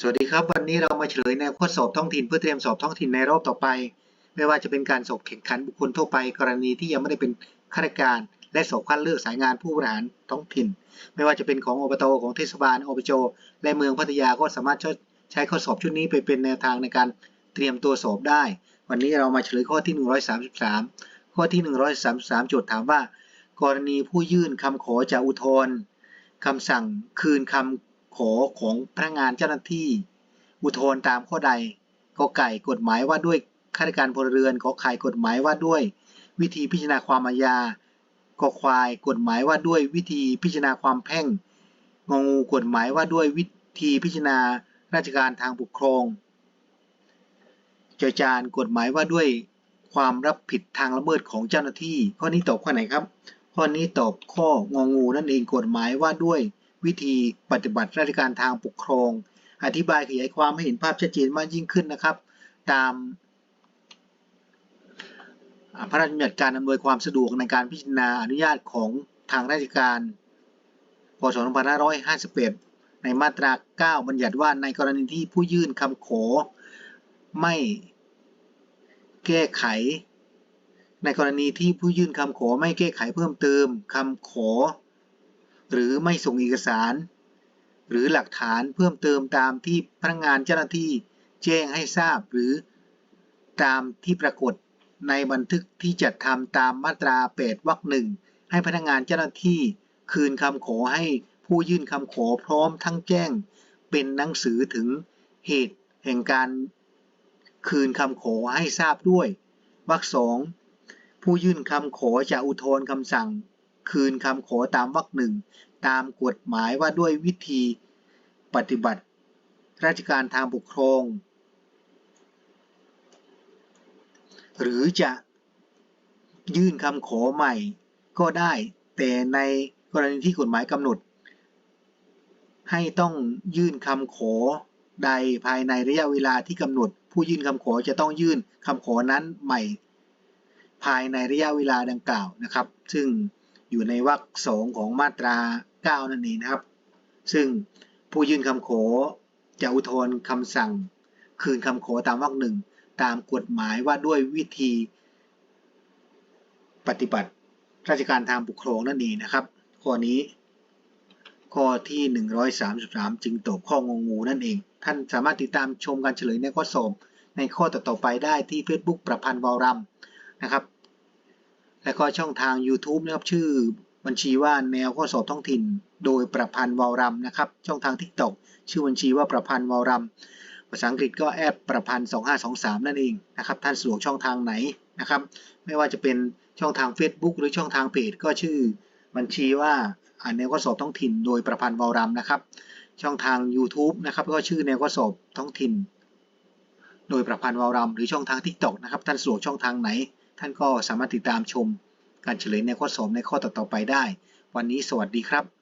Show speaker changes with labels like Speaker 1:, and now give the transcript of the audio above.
Speaker 1: สวัสดีครับ วันนี้เรามาเฉลยแนวข้อสอบท้องถิ่นเพื่อเตรียมสอบท้องถิ่นในรอบต่อไป ไม่ว่าจะเป็นการสอบแข่งขันบุคคลทั่วไป กรณีที่ยังไม่ได้เป็นข้าราชการ และสอบคัดเลือกสายงานผู้บริหารท้องถิ่น ไม่ว่าจะเป็นของอบตของเทศบาลอบจและเมืองพัทยาก็สามารถใช้ข้อสอบชุดนี้ไปเป็นแนวทางในการเตรียมตัวสอบได้ วันนี้เรามาเฉลยข้อที่ 133 ข้อที่ 133โจทย์ถามว่า กรณีผู้ยื่นคำขอจากอุทธรณ์คำสั่งคืนคำ ขอของพนักงานเจ้าหน้าที่ อุทธรณ์ตามข้อใดกไก่กฎหมายว่าด้วยข้าราชการพลเรือนขอไข่กฎหมายว่าด้วย วิธีพิจารณาความอาญากอควายกฎหมายว่าด้วยวิธีพิจารณาความแพ่งงองูกฎหมายว่าด้วยวิธีพิจารณาราชการทางปกครองจอจานกฎหมายว่าด้วยความรับผิดทางละเมิดของเจ้าหน้าที่ ข้อนี้ตอบข้อไหนครับ ข้อนี้ตอบข้ององูนั่นเองกฎหมายว่าด้วย วิธีปฏิบัติราชการทางปกครอง อธิบายขยายความให้เห็นภาพชัดเจนมากยิ่งขึ้นนะครับ ตามพระราชบัญญัติการอำนวยความสะดวกในการพิจารณาอนุญาตของทางราชการ พศ 2551 ในมาตรา 9 บัญญัติว่าในกรณีที่ผู้ยื่นคำขอ ไม่แก้ไข ในกรณีที่ผู้ยื่นคำขอไม่แก้ไขเพิ่มเติมคำขอ หรือไม่ส่งเอกสาร หรือหลักฐานเพิ่มเติมตามที่พนักงานเจ้าหน้าที่แจ้งให้ทราบหรือตามที่ปรากฏในบันทึกที่จัดทำตามมาตรา 8 วรรคหนึ่งให้พนักงานเจ้าหน้าที่คืนคำขอให้ผู้ยื่นคำขอพร้อมทั้งแจ้ง เป็นหนังสือถึงเหตุแห่งการคืนคำขอให้ทราบด้วยวรรคสองผู้ยื่นคำขอจะอุทธรณ์คำสั่ง คืนคำขอตามวรรคหนึ่งตามกฎหมายว่าด้วยวิธีปฏิบัติ ราชการทางปกครอง หรือจะยื่นคำขอใหม่ก็ได้ แต่ในกรณีที่กฎหมายกำหนด ให้ต้องยื่นคำขอใดภายในระยะเวลาที่กำหนด ผู้ยื่นคำขอจะต้องยื่นคำขอนั้นใหม่ ภายในระยะเวลาดังกล่าวนะครับ ซึ่ง อยู่ในวรรคสองของมาตรา 9 นั่นเองนะครับ ซึ่งผู้ยื่นคำขอจะอุทธรณ์คำสั่ง คืนคำขอตามวรรคหนึ่งตามกฎหมายว่าด้วยวิธี ปฏิบัติราชการทางปกครองนั่นเองนะครับ ข้อนี้ข้อที่ 133 จึงตอบข้องงูนั่นเอง ท่านสามารถติดตามชมการเฉลยในข้อสอบในข้อต่อๆไปได้ที่ Facebook ประพันธ์วอลรัมนะครับ และก็ช่องทาง YouTube นะครับชื่อบัญชีว่าแนวข้อสอบท้องถิ่น โดยประพันธ์วอลรัมนะครับ ช่องทาง TikTok ชื่อบัญชีว่าประพันธ์วอลรัมภาษาอังกฤษก็แอดประพันธ์2523 นั่นเองนะครับท่านสะดวกช่องทางไหนนะครับ ไม่ว่าจะเป็นช่องทาง Facebook หรือช่องทางเพจก็ชื่อบัญชีว่าแนวข้อสอบท้องถิ่น โดยประพันธ์วอลรัมนะครับ ช่องทาง YouTube นะครับก็ชื่อแนวข้อสอบท้องถิ่น โดยประพันธ์วอลรัมหรือช่องทาง TikTok นะครับท่านสะดวกช่องทางไหน ท่านก็สามารถติดตามชม การเฉลยในข้อสอบในข้อต่อๆไปได้ วันนี้สวัสดีครับ